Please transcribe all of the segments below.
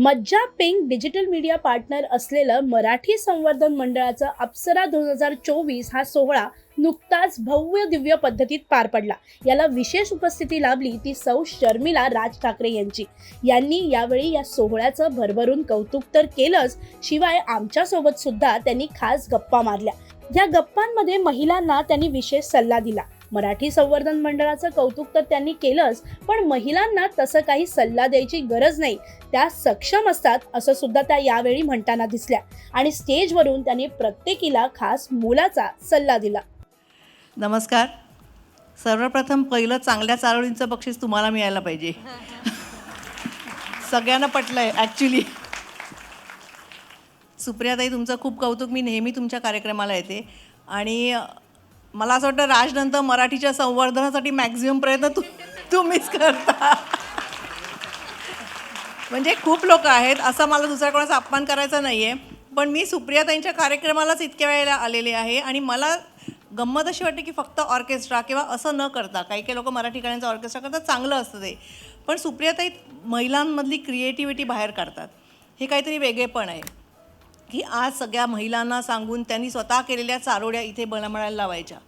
मज्जा pink digital media partner असलेलं मराठी संवर्धन मंडळाचं अप्सरा दोन हजार चोवीस हा सोहळा नुकताच भव्य दिव्य पद्धतीत पार पडला. याला विशेष उपस्थिती लाभली ती सौ शर्मिला राज ठाकरे यांची. यांनी यावेळी या सोहळ्याचं भरभरून कौतुक तर केलंच शिवाय आमच्यासोबत सुद्धा त्यांनी खास गप्पा मारल्या. या गप्पांमध्ये महिलांना त्यांनी विशेष सल्ला दिला. मराठी संवर्धन मंडळाचं कौतुक तर त्यांनी केलंच पण महिलांना तसं काही सल्ला द्यायची गरज नाही. त्या सक्षम असतात असं सुद्धा त्या यावेळी म्हणताना दिसल्या. आणि स्टेजवरून त्यांनी प्रत्येकीला खास मोलाचा सल्ला दिला. नमस्कार. सर्वप्रथम पहिलं चांगल्या चारोळींचं बक्षीस तुम्हाला मिळायला पाहिजे. सगळ्यांना पटलं आहे ॲक्च्युली सुप्रियाताई तुमचं खूप कौतुक. मी नेहमी तुमच्या कार्यक्रमाला येते. आणि मला असं वाटतं राजनंतर मराठीच्या संवर्धनासाठी मॅक्झिमम प्रयत्न तू तुम्हीच करता. म्हणजे खूप लोक आहेत असं मला दुसऱ्या कोणाचा अपमान करायचा नाही आहे पण मी सुप्रियाताईंच्या कार्यक्रमालाच इतक्या वेळेला आलेले आहे आणि मला गंमत अशी वाटते की फक्त ऑर्केस्ट्रा किंवा असं न करता काही काही लोक मराठी गाण्यांचं ऑर्केस्ट्रा करतात चांगलं असतं ते. पण सुप्रियाताई महिलांमधली क्रिएटिव्हिटी बाहेर काढतात. हे काहीतरी वेगळेपण आहे. की आज सगळ्या महिलांना सांगून त्यांनी स्वतः केलेल्या चारोड्या इथे बना म्हणायला लावायच्या.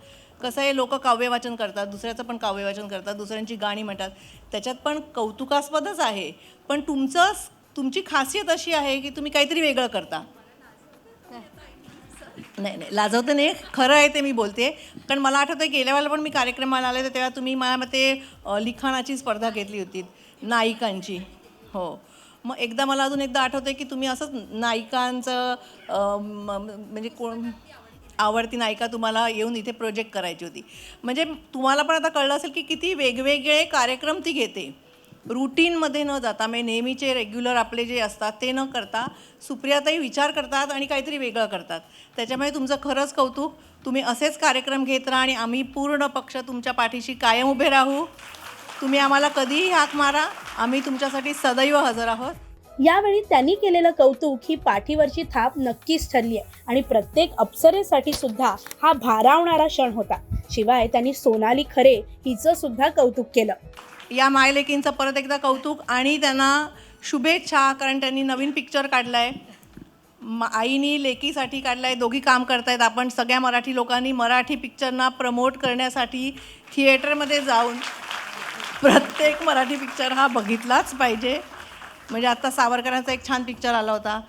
कसं आहे लोक काव्यवाचन करतात दुसऱ्याचं पण काव्यवाचन करतात दुसऱ्यांची गाणी म्हणतात. त्याच्यात पण कौतुकास्पदच आहे. पण तुमचं तुमची खासियत अशी आहे की तुम्ही काहीतरी वेगळं करता. नाही नाही लाजवतं नाही. खरं आहे ते मी बोलते. कारण मला आठवतं गेल्या वेळेला पण मी कार्यक्रमाला आले तर तेव्हा तुम्ही मला मते लिखाणाची स्पर्धा घेतली होती. नायिकांची. हो. मग एकदा मला अजून एकदा आठवतं की तुम्ही असंच नायिकांचं म्हणजे कोण आवडती नायिका तुम्हाला येऊन इथे प्रोजेक्ट करायची होती. म्हणजे तुम्हाला पण आता कळलं असेल की किती वेगवेगळे कार्यक्रम ती घेते. रुटीनमध्ये न जाता म्हणजे नेहमीचे रेग्युलर आपले जे असतात ते न करता सुप्रियाताई विचार करतात आणि काहीतरी वेगळं करतात. त्याच्यामुळे तुमचं खरंच कौतुक. तुम्ही असेच कार्यक्रम घेत राहा आणि आम्ही पूर्ण पक्ष तुमच्या पाठीशी कायम उभे राहू. तुम्ही आम्हाला कधीही हाक मारा. आम्ही तुमच्यासाठी सदैव हजर आहोत. यावेळी त्यांनी केलेलं कौतुक ही पाठीवरची थाप नक्कीच ठरली आहे आणि प्रत्येक अप्सरेसाठी सुद्धा हा भारावणारा क्षण होता. शिवाय त्यांनी सोनाली खरे हिचं सुद्धा कौतुक केलं. या मायलेकींचं परत एकदा कौतुक आणि त्यांना शुभेच्छा कारण त्यांनी नवीन पिक्चर काढला आहे आईनी लेकीसाठी काढला आहे दोघी काम करतायत आपण. सगळ्या मराठी लोकांनी मराठी पिक्चरना प्रमोट करण्यासाठी थिएटरमध्ये जाऊन प्रत्येक मराठी पिक्चर हा बघितलाच पाहिजे. म्हणजे आता सावरकरांचा एक छान पिक्चर आला होता.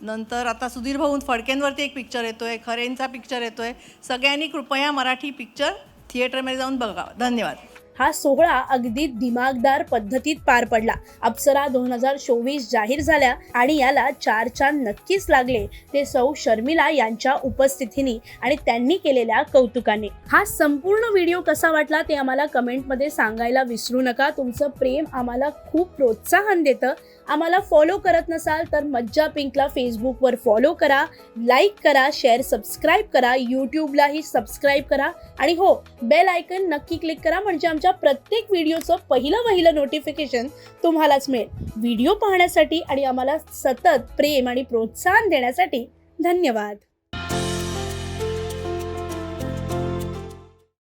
नंतर आता सुधीर भाऊन फडकेंवरती एक पिक्चर येतो आहे खरेंचा पिक्चर येतो आहे सगळ्यांनी कृपया मराठी पिक्चर थिएटरमध्ये जाऊन बघावं. धन्यवाद. हा सोहळा अगदी दिमागदार पद्धतीत पार पडला. अप्सरा दोन हजार चोवीस जाहीर झाल्या आणि याला चार चांद नक्कीच लागले ते सौ शर्मिला यांच्या उपस्थितीने आणि त्यांनी केलेल्या कौतुकाने. हा संपूर्ण व्हिडिओ कसा वाटला ते आम्हाला कमेंटमध्ये सांगायला विसरू नका. तुमचं प्रेम आम्हाला खूप प्रोत्साहन देतं. आम्हाला फॉलो करत नसाल तर मज्जा पिंकला फेसबुकवर फॉलो करा लाईक करा शेअर सबस्क्राईब करा यूट्यूबलाही सबस्क्राईब करा आणि हो बेल आयकन नक्की क्लिक करा म्हणजे आमच्या प्रत्येक व्हिडिओचं पहिलं पहिलं नोटिफिकेशन तुम्हालाच मिळेल. व्हिडिओ पाहण्यासाठी आणि आम्हाला सतत प्रेम आणि प्रोत्साहन देण्यासाठी धन्यवाद.